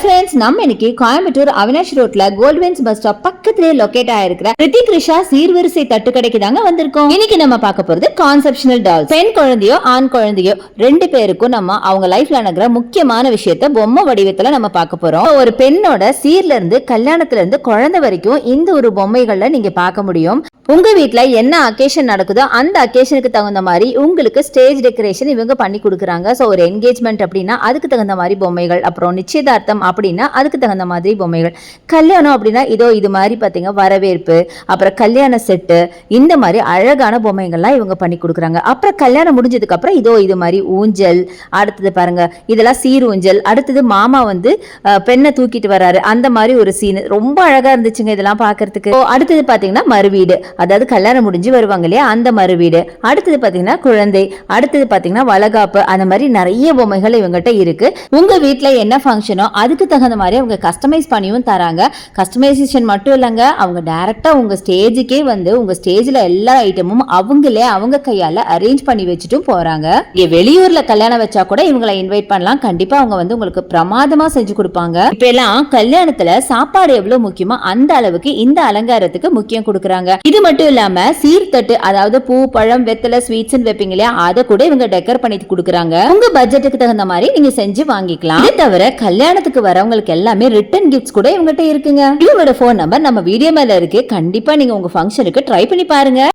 Friends நம்ம இன்னைக்கு கோயம்புத்தூர் அவினாஷ் ரோட்ல கோல்ட்வென்ஸ் பஸ் ஸ்டாப் பக்கத்திலே லொகேட் ஆயிருக்கிற ரித்திக் ரிஷா சீர்வரிசை தட்டு கடைக்கு தாங்க வந்திருக்கோம். இன்னைக்கு நம்ம பார்க்க போறது கான்செப்ஷனல் டால் பெண் குழந்தையோ ஆண் குழந்தையோ ரெண்டு பேருக்கும் நம்ம அவங்க லைஃப்ல நடக்கிற முக்கியமான விஷயத்த பொம்மை வடிவத்துல நம்ம பார்க்க போறோம். ஒரு பெண்ணோட சீர்ல இருந்து கல்யாணத்துல இருந்து குழந்தை வரைக்கும் இந்த ஒரு பொம்மைகள்ல நீங்க பார்க்க முடியும். உங்கள் வீட்டில் என்ன அக்கேஷன் நடக்குதோ அந்த அக்கேஷனுக்கு தகுந்த மாதிரி உங்களுக்கு ஸ்டேஜ் டெக்கரேஷன் இவங்க பண்ணி கொடுக்குறாங்க. ஸோ ஒரு என்கேஜ்மெண்ட் அப்படின்னா அதுக்கு தகுந்த மாதிரி பொம்மைகள் அப்புறம் நிச்சயதார்த்தம் அப்படின்னா அதுக்கு தகுந்த மாதிரி பொம்மைகள். கல்யாணம் அப்படின்னா இதோ இது மாதிரி பார்த்தீங்க வரவேற்பு அப்புறம் கல்யாண செட்டு இந்த மாதிரி அழகான பொம்மைகள்லாம் இவங்க பண்ணி கொடுக்குறாங்க. அப்புறம் கல்யாணம் முடிஞ்சதுக்கப்புறம் இதோ இது மாதிரி ஊஞ்சல் அடுத்தது பாருங்க இதெல்லாம் சீர் ஊஞ்சல் அடுத்தது மாமா வந்து பெண்ணை தூக்கிட்டு வராரு. அந்த மாதிரி ஒரு சீன் ரொம்ப அழகாக இருந்துச்சுங்க இதெல்லாம் பார்க்கறதுக்கு அடுத்தது பார்த்தீங்கன்னா மறுவீடு. அதாவது கல்யாணம் முடிஞ்சு வருவாங்க இல்லையா? அந்த மறு வீடு. அடுத்தது பார்த்தீங்கன்னா குழந்தை. அடுத்தது பார்த்தீங்கன்னா வளகாப்பு. அந்த மாதிரி நிறைய பொம்மைகள் இவங்ககிட்ட இருக்கு. உங்க வீட்டில் என்ன ஃபங்க்ஷனோ அதுக்கு தகுந்த மாதிரி அவங்க கஸ்டமைஸ் பண்ணியும் தராங்க. கஸ்டமைசேஷன் மட்டும் இல்லைங்க. அவங்க டேரெக்டாக உங்க ஸ்டேஜுக்கே வந்து உங்க ஸ்டேஜ்ல எல்லா ஐட்டமும் அவங்களே அவங்க கையால அரேஞ்ச் பண்ணி வச்சுட்டும் போறாங்க. வெளியூர்ல கல்யாணம் வச்சா கூட இவங்களை இன்வைட் பண்ணலாம். கண்டிப்பா அவங்க வந்து உங்களுக்கு பிரமாதமா செஞ்சு கொடுப்பாங்க. இப்ப எல்லாம் கல்யாணத்துல சாப்பாடு எவ்வளவு முக்கியமோ அந்த அளவுக்கு இந்த அலங்காரத்துக்கு முக்கியம் கொடுக்குறாங்க. இது மட்டும் இல்லாம சீர்தட்டு அதாவது பூ பழம் வெத்தலை ஸ்வீட்ஸ் வைப்பீங்க இல்லையா? அதை கூட இவங்க டெக்கர் பண்ணி கொடுக்குறாங்க. உங்க பட்ஜெட்டுக்கு தகுந்த மாதிரி நீங்க செஞ்சு வாங்கிக்கலாம். இது தவிர கல்யாணத்துக்கு வரவங்களுக்கு எல்லாமே ரிட்டர்ன் கிஃப்ட்ஸ் கூட இவங்ககிட்ட இருக்குங்க. இவங்களோட ஃபோன் நம்பர் நம்ம வீடியோ மேல இருக்கு. கண்டிப்பா நீங்க உங்க ஃபங்க்ஷனுக்கு ட்ரை பண்ணி பாருங்க.